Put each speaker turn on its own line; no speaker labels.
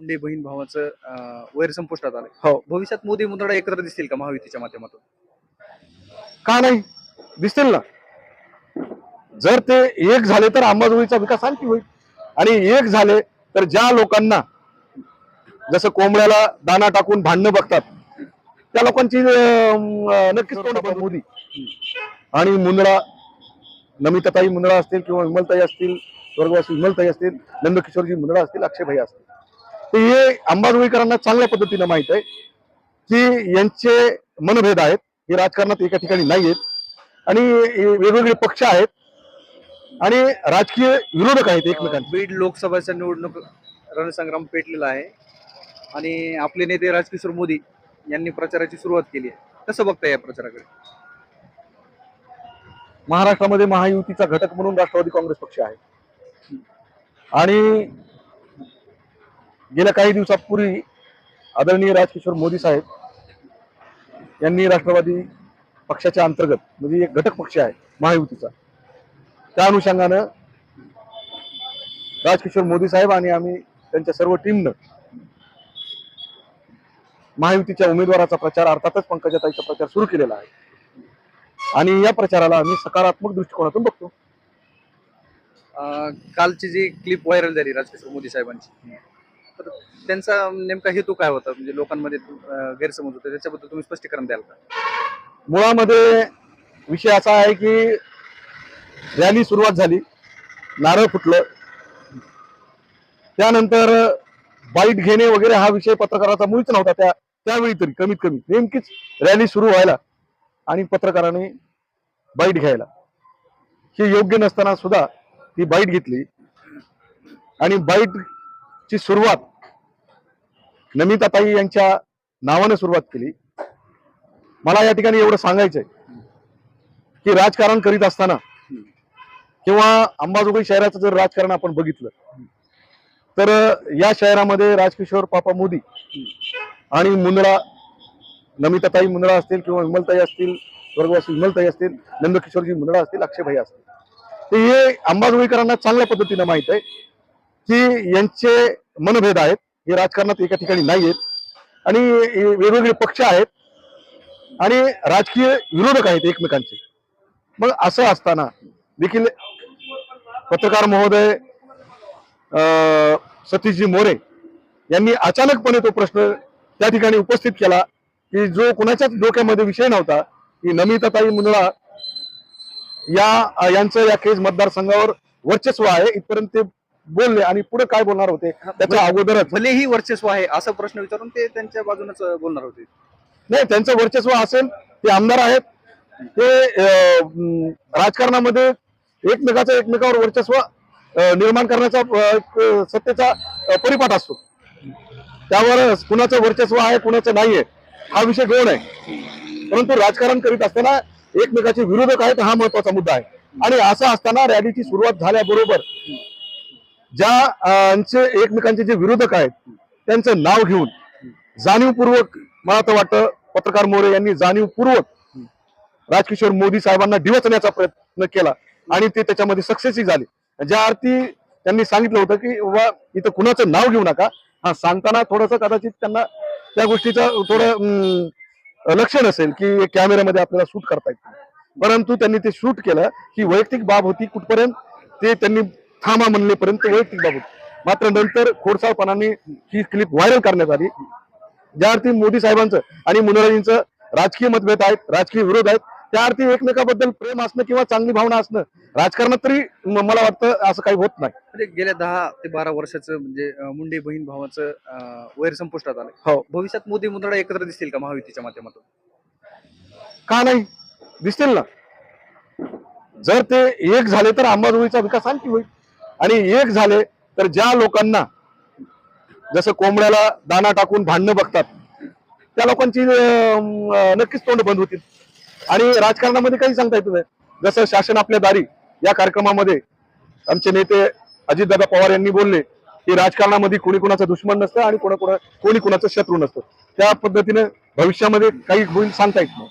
मुंडे बहीण भावाचं अं, वैर संपुष्टात आलंय.
हो.
भविष्यात मोदी मुंदडा एकत्र दिसतील का महायुतीच्या माध्यमातून?
का नाही? दिसतील ना. जर ते एक झाले तर अंबाजोगाईचा विकास आणखी होईल. आणि एक झाले तर ज्या लोकांना जसं कोंबड्याला दाना टाकून भांडणं बघतात त्या लोकांची अं, नक्कीच तोंड मोदी. आणि मुंदडा नमिताताई मुंदडा असतील किंवा विमलताई असतील स्वर्गवासी विमलताई असतील नंदकिशोरजी मुंदडा असतील अक्षयभाई असतील. तर हे अंबाजोगाईकरांना चांगल्या पद्धतीनं माहीत आहे की यांचे मनभेद आहेत. हे राजकारणात एका ठिकाणी नाही आहेत आणि हे वेगवेगळे पक्ष आहेत. आणि राजकीय विरोधक आहेत एकमेकांचे.
बीड लोकसभेच्या निवडणूक रणसंग्राम पेटलेला आहे. आणि आपले नेते राजकिशोर मोदी यांनी प्रचाराची सुरुवात केली आहे. कसं बघता या प्रचाराकडे?
महाराष्ट्रामध्ये महायुतीचा घटक म्हणून राष्ट्रवादी काँग्रेस पक्ष आहे. आणि गेल्या काही दिवसापूर्वी आदरणीय राजकिशोर मोदी साहेब यांनी राष्ट्रवादी पक्षाच्या अंतर्गत म्हणजे एक घटक पक्ष आहे महायुतीचा. त्या अनुषंगानं राजकिशोर मोदी साहेब आणि आम्ही त्यांच्या सर्व टीमनं महायुतीच्या उमेदवाराचा प्रचार अर्थातच पंकजाताईचा प्रचार सुरू केलेला आहे. आणि या प्रचाराला आम्ही सकारात्मक दृष्टिकोनातून बघतो.
कालची जी क्लिप व्हायरल झाली राजकिशोर मोदी साहेबांची तर त्यांचा नेमका हेतू काय होता? म्हणजे लोकांमध्ये गैरसमज होते त्याच्याबद्दल तुम्ही स्पष्टीकरण द्याल का?
मुळामध्ये विषय असा आहे की रॅली सुरुवात झाली नारळ फुटलं. त्यानंतर बाईट घेणे वगैरे हा विषय पत्रकाराचा मुळीच नव्हता त्या त्यावेळी तरी कमीत कमी नेमकीच रॅली सुरू व्हायला आणि पत्रकाराने बाईट घ्यायला. हे योग्य नसताना सुद्धा ती बाईट घेतली. आणि बाईटची सुरुवात नमिताताई यांच्या नावाने सुरुवात केली. मला या ठिकाणी एवढं सांगायचंय की राजकारण करीत असताना किंवा अंबाजोगाई शहराचं जर राजकारण आपण बघितलं तर या शहरामध्ये राजकिशोर पापा मोदी आणि मुंद्रा नमिताताई मुंद्रा असतील किंवा विमलताई असतील स्वर्गवासी विमलताई असतील नंदकिशोरजी मुंद्रा असतील अक्षयभाई असतील. तर हे अंबाजोगाईकरांना चांगल्या पद्धतीनं माहीत आहे की यांचे मनभेद आहेत. हे राजकारणात एका ठिकाणी नाही आहेत आणि वेगवेगळे पक्ष आहेत. आणि राजकीय विरोधक आहेत एकमेकांचे. मग असं असताना देखील पत्रकार महोदय अं, सतीशजी मोरे यांनी अचानकपणे तो प्रश्न त्या ठिकाणी उपस्थित केला की जो कुणाच्याच डोक्यामध्ये विषय नव्हता की नमिताताई मुंदळा या यांचं या केज मतदारसंघावर वर्चस्व आहे इथपर्यंत ते बोलले आणि पुढे काय बोलणार होते त्याच्या अगोदरच.
भलेही वर्चस्व आहे असा प्रश्न विचारून ते त्यांच्या बाजूनच बोलणार होते.
नाही त्यांचं वर्चस्व असेल ते आमदार आहेत. ते राजकारणामध्ये एकमेकाचं एकमेकावर वर्चस्व निर्माण करण्याचा सत्तेचा परिपाठ असतो. त्यावर कुणाचं वर्चस्व आहे कुणाचं नाहीये हा विषय गौण आहे. परंतु राजकारण करीत असताना एकमेकाचे विरोधक आहेत हा महत्त्वाचा मुद्दा आहे. आणि असं असताना रॅलीची सुरुवात झाल्याबरोबर ज्या चे एकमेकांचे जे विरोधक आहेत त्यांचं नाव घेऊन जाणीवपूर्वक मला तर वाटतं पत्रकार मोरे यांनी जाणीवपूर्वक राजकिशोर मोदी साहेबांना डिवचण्याचा प्रयत्न केला आणि ते त्याच्यामध्ये सक्सेसही झाले. ज्या अर्थी त्यांनी सांगितलं होतं की वा इथं कुणाचं नाव घेऊ नका. हा सांगताना थोडस कदाचित त्यांना त्या गोष्टीचं थोडं लक्ष नसेल की कॅमेऱ्यामध्ये आपल्याला शूट करता येत परंतु त्यांनी ते शूट केलं. ही वैयक्तिक बाब होती कुठपर्यंत ते त्यांनी थांबा म्हणलेपर्यंत वैयक्तिक बाब होती मात्र नंतर खोडसाळपणाने ही क्लिप व्हायरल करण्यात आली. ज्या अर्थी मोदी साहेबांचं आणि मुनराजींचं राजकीय मतभेद आहेत राजकीय विरोध आहेत त्या अर्थी एकमेकाबद्दल प्रेम असणं किंवा चांगली भावना असणं राजकारणात तरी मला वाटतं असं काही होत नाही.
म्हणजे गेल्या दहा ते बारा वर्षाचं म्हणजे मुंडे बहीण भावाचं वैर संपुष्टात आलंय
हो.
भविष्यात मोदी मुंदडा एकत्र दिसतील का महायुतीच्या माध्यमातून?
का नाही? दिसतील ना. जर ते एक झाले तर अंबाजोगाईचा विकास आणखी होईल. आणि एक झाले तर ज्या लोकांना जसं कोंबड्याला दाना टाकून भांडणं बघतात त्या लोकांची नक्कीच तोंड बंद होतील. आणि राजकारणामध्ये काही सांगता येत नाही. जसं शासन आपल्या दारी या कार्यक्रमामध्ये आमचे नेते अजितदादा पवार यांनी बोलले की राजकारणामध्ये कोणी कुणाचं दुश्मन नसतं आणि कोणा कोणा कोणी कुणाचं शत्रू नसतं. त्या पद्धतीने भविष्यामध्ये काही होईल सांगता येत नाही.